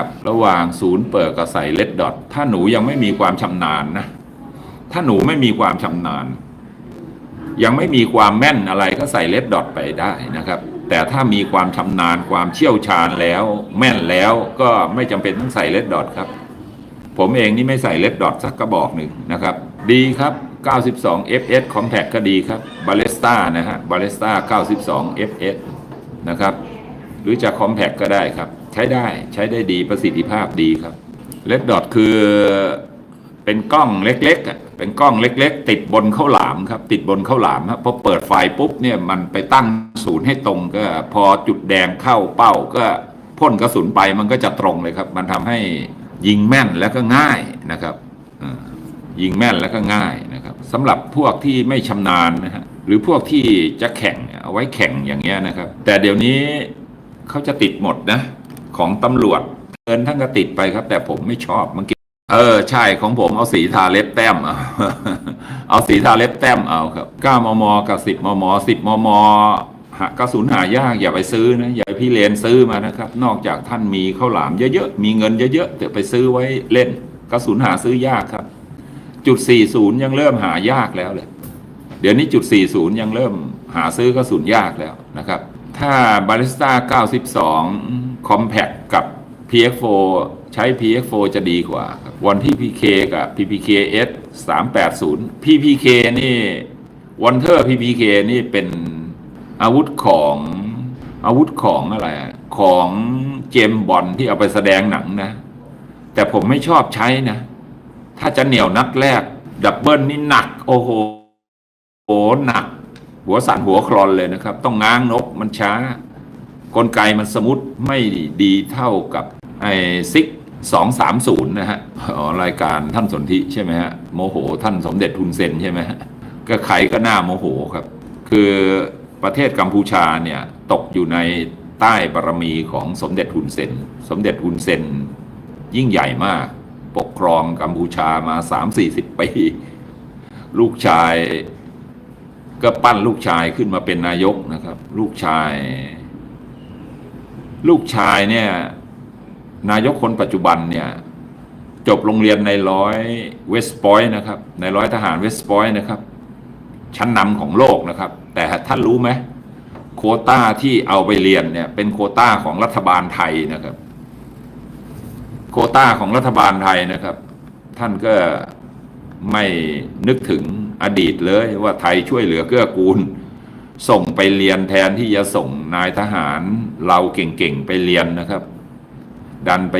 ครับระหว่างศูนย์เปิดกับใส่เลดดอทถ้าหนูยังไม่มีความชำนาญนะ ถ้าหนูไม่มีความชำนาญ ยังไม่มีความแม่นอะไรก็ใส่เลดดอทไปได้นะครับ แต่ถ้ามีความชำนาญความเชี่ยวชาญแล้ว แม่นแล้วก็ไม่จำเป็นต้องใส่เลดดอทครับ ผมเองนี่ไม่ใส่เลดดอทสักกระบอกหนึ่งนะครับ ดีครับ 92 fs compact ก็ดีครับ Ballesta นะฮะ Ballesta 92 fs นะครับ หรือจะ compact ก็ได้ครับ ใช้ได้ใช้ได้ดีประสิทธิภาพดีครับ Red Dot คือเป็นกล้องเล็กๆอะเป็นกล้องเล็ก ๆ ติดบนข้าวหลามครับ ติดบนข้าวหลามครับพอเปิดไฟปุ๊บเนี่ยมันไปตั้งศูนย์ให้ตรงก็พอจุดแดงเข้าเป้าก็พ่นกระสุนไปมันก็จะตรงเลยครับ มันทำให้ยิงแม่นแล้วก็ง่ายนะครับยิงแม่นแล้วก็ง่ายนะครับสำหรับพวกที่ไม่ชำนาญนะฮะหรือพวกที่จะแข่งเอาไว้แข่งอย่างเงี้ยนะครับ แต่เดี๋ยวนี้เขาจะติดหมดนะ ของตำรวจเงินท่านก็ติดไปครับ แต่ผมไม่ชอบเมื่อกี้เออใช่ของผมเอาสีทาเล็บแต้มเอาเอาสีทาเล็บแต้มเอาครับ9มมกับ10มม10มมหากระสุนหายากอย่าไปซื้อนะอย่าให้พี่เลนซื้อมานะครับ นอกจากท่านมีข้าวหลามเยอะๆมีเงินเยอะๆเดี๋ยวไปซื้อไว้เล่นกระสุนหาซื้อยากครับ จุด 40 ยังเริ่มหายากแล้วเลยเดี๋ยวนี้จุด 40 ยังเริ่มหาซื้อกระสุนยากแล้วนะครับ ถ้า Ballista 92 Compact กับ PX4 ใช้ PX4 จะดีกว่าวันที่ PK กับ PPKS 380 PPK นี่วันเทอร์ PPK นี่เป็นอาวุธของอาวุธของอะไร ของเจมบอลที่เอาไปแสดงหนังนะ แต่ผมไม่ชอบใช้นะ ถ้าจะเหนียวนัดแรก ดับเบิลนี่หนัก โอ้โหโหหนัก หัวสั่นหัวคลอนเลยนะครับ ต้องง้างนกมันช้า กลไกมันสมุดไม่ดีเท่ากับไอซิกสองสามศูนย์นะฮะอ๋อรายการท่านสนธิใช่ไหมฮะโมโห ท่านสมเด็จทุนเซนใช่ไหมฮะก็ใครก็หน่าโมโหครับ คือประเทศกัมพูชาเนี่ยตกอยู่ในใต้บารมีของสมเด็จทุนเซน สมเด็จทุนเซน ยิ่งใหญ่มาก ปกครองกัมพูชามาสามสี่สิบปี ลูกชายก็ปั้นลูกชายขึ้นมาเป็นนายกนะครับ ลูกชาย ลูกชายเนี่ยนายกคนปัจจุบันเนี่ยจบโรงเรียนในร้อยเวสต์พอยต์นะครับ ในร้อยทหารเวสต์พอยต์นะครับ ชั้นนำของโลกนะครับ แต่ท่านรู้ไหมโคต้าที่เอาไปเรียนเนี่ยเป็นโคต้าของรัฐบาลไทยนะครับ โคต้าของรัฐบาลไทยนะครับ ท่านก็ไม่นึกถึงอดีตเลยว่าไทยช่วยเหลือเกื้อกูล ส่งไปเรียนแทนที่จะส่งนายทหารเราเก่งๆไปเรียนนะครับ ดันไป